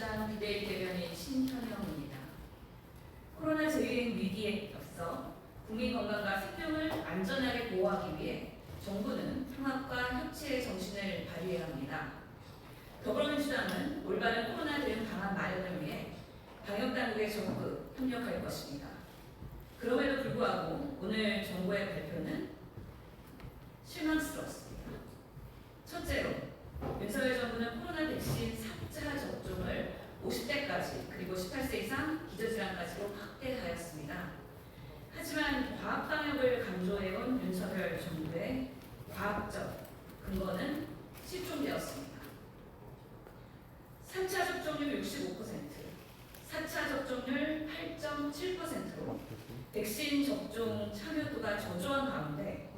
더불어민주당 비대위 대변인 신현영입니다. 코로나 재유행 위기에 앞서 국민 건강과 생명을 안전하게 보호하기 위해 정부는 통합과 협치의 정신을 발휘해야 합니다. 더불어민주당은 올바른 코로나 대응 방안 마련을 위해 방역당국의 적극 협력할 것입니다. 그럼에도 불구하고 오늘 정부의 발표는 실망스 이상 기저질환까지로 확대하였습니다. 하지만 과학 방역을 강조해온 윤석열 정부의 과학적 근거는 실종되었습니다. 3차 접종률 65%, 4차 접종률 8.7%로 백신 접종 참여도가 저조한 가운데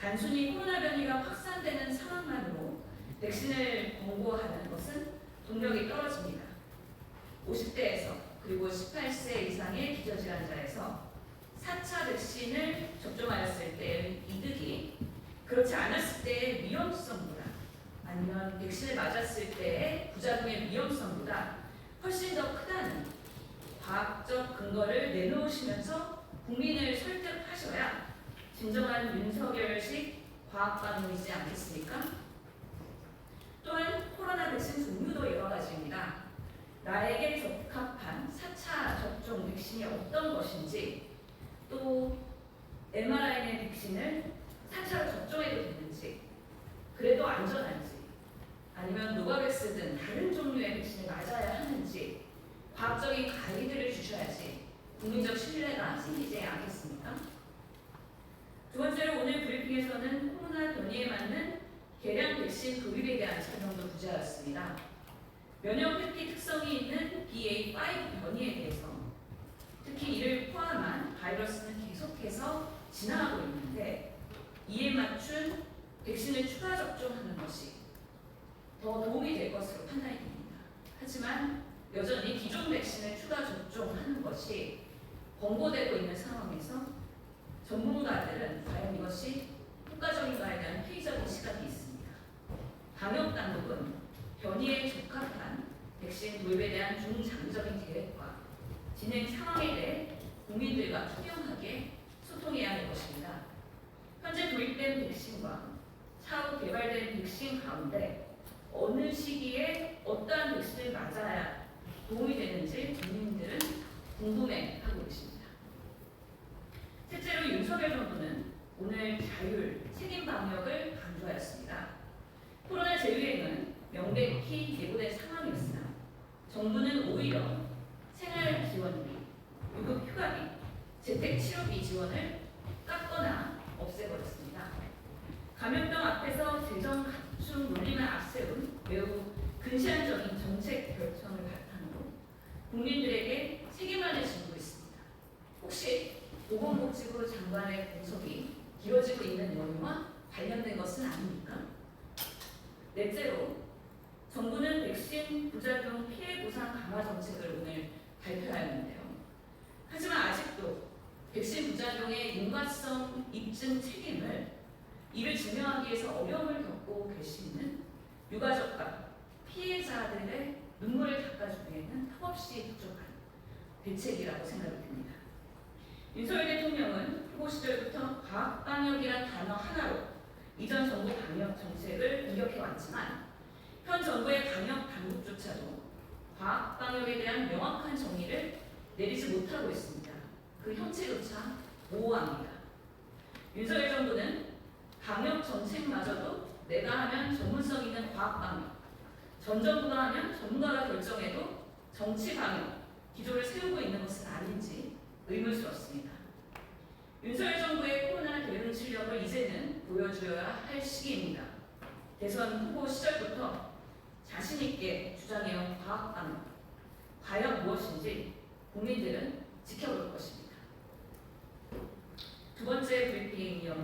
단순히 코로나 변이가 확산되는 상황만으로 백신을 권고하는 것은 동력이 떨어집니다. 50대에서 그리고 18세 이상의 기저질환자에서 4차 백신을 접종하였을 때의 이득이 그렇지 않았을 때의 위험성보다 아니면 백신을 맞았을 때의 부작용의 위험성보다 훨씬 더 크다는 과학적 근거를 내놓으시면서 국민을 설득하셔야 진정한 윤석열식 과학방송이지 않겠습니까? 또한 코로나 백신 종류도 여러 가지입니다. 나에게 적합한 4차 접종 백신이 어떤 것인지 또 mRNA 백신을 4차로 접종해도 되는지 그래도 안전한지 아니면 노바백스 등 다른 종류의 백신을 맞아야 하는지 과학적인 가이드를 주셔야지 국민적 신뢰가 생기지 않겠습니까? 두 번째로 오늘 브리핑에서는 코로나 변이에 맞는 개량 백신 도입에 대한 설명도 부재하였습니다. 면역 회피 특성이 있는 BA5 변이에 대해서 특히 이를 포함한 바이러스는 계속해서 진화하고 있는데 이에 맞춘 백신을 추가 접종하는 것이 더 도움이 될 것으로 판단이 됩니다. 하지만 여전히 기존 백신을 추가 접종하는 것이 권고되고 있는 상황에서 전문가들은 과연 이것이 효과적인가에 대한 회의적인 시각이 있습니다. 방역 당국은 변이에 적합한 백신 도입에 대한 중장기적인 계획과 진행 상황에 대해 국민들과 투명하게 소통해야 할 것입니다. 현재 도입된 백신과 차후 개발된 가운데 어느 시기에 어떠한 백신을 맞아야 도움이 되는지 국민들은 궁금해하고 계십니다. 셋째로 윤석열 정부는 오늘 자율, 책임 방역을 강조하였습니다. 코로나 재유행은 명백히 예고된 상황이었으나 정부는 오히려 생활 지원비, 유급 휴가비, 재택 치료비 지원을 깎거나 없애버렸습니다. 감염병 앞에서 재정 갖춤 논리만 앞세운 매우 근시안적인 정책 결정을 바탕으로 국민들에게 책임만을 지고 있습니다. 혹시 보건복지부 장관의 공석이 길어지고 있는 연유와 관련된 것은 아닙니까? 넷째로 정부는 백신 부작용 피해 보상 강화 정책을 오늘 발표하였는데요. 하지만 아직도 백신 부작용의 윤곽성 입증 책임을 이를 증명하기 위해서 어려움을 겪고 계시는 유가족과 피해자들의 눈물을 닦아주기에는 턱없이 부족한 대책이라고 생각이 듭니다. 윤석열 대통령은 후보 시절부터 과학방역이란 단어 하나로 이전 정부 방역 정책을 공격해 왔지만 현 정부의 방역 당국조차도 과학 방역에 대한 명확한 정의를 내리지 못하고 있습니다. 그 형체조차 모호합니다. 윤석열 정부는 방역 정책마저도 내가 하면 전문성 있는 과학 방역, 전 정부가 하면 전문가가 결정해도 정치 방역 기조를 세우고 있는 것은 아닌지 의문스럽습니다. 윤석열 정부의 코로나 대응 실력을 이제는 보여줘야 할 시기입니다. 대선 후보 시절부터 자신 있게 주장해온 과학 방역 과연 무엇인지 국민들은 지켜볼 것입니다.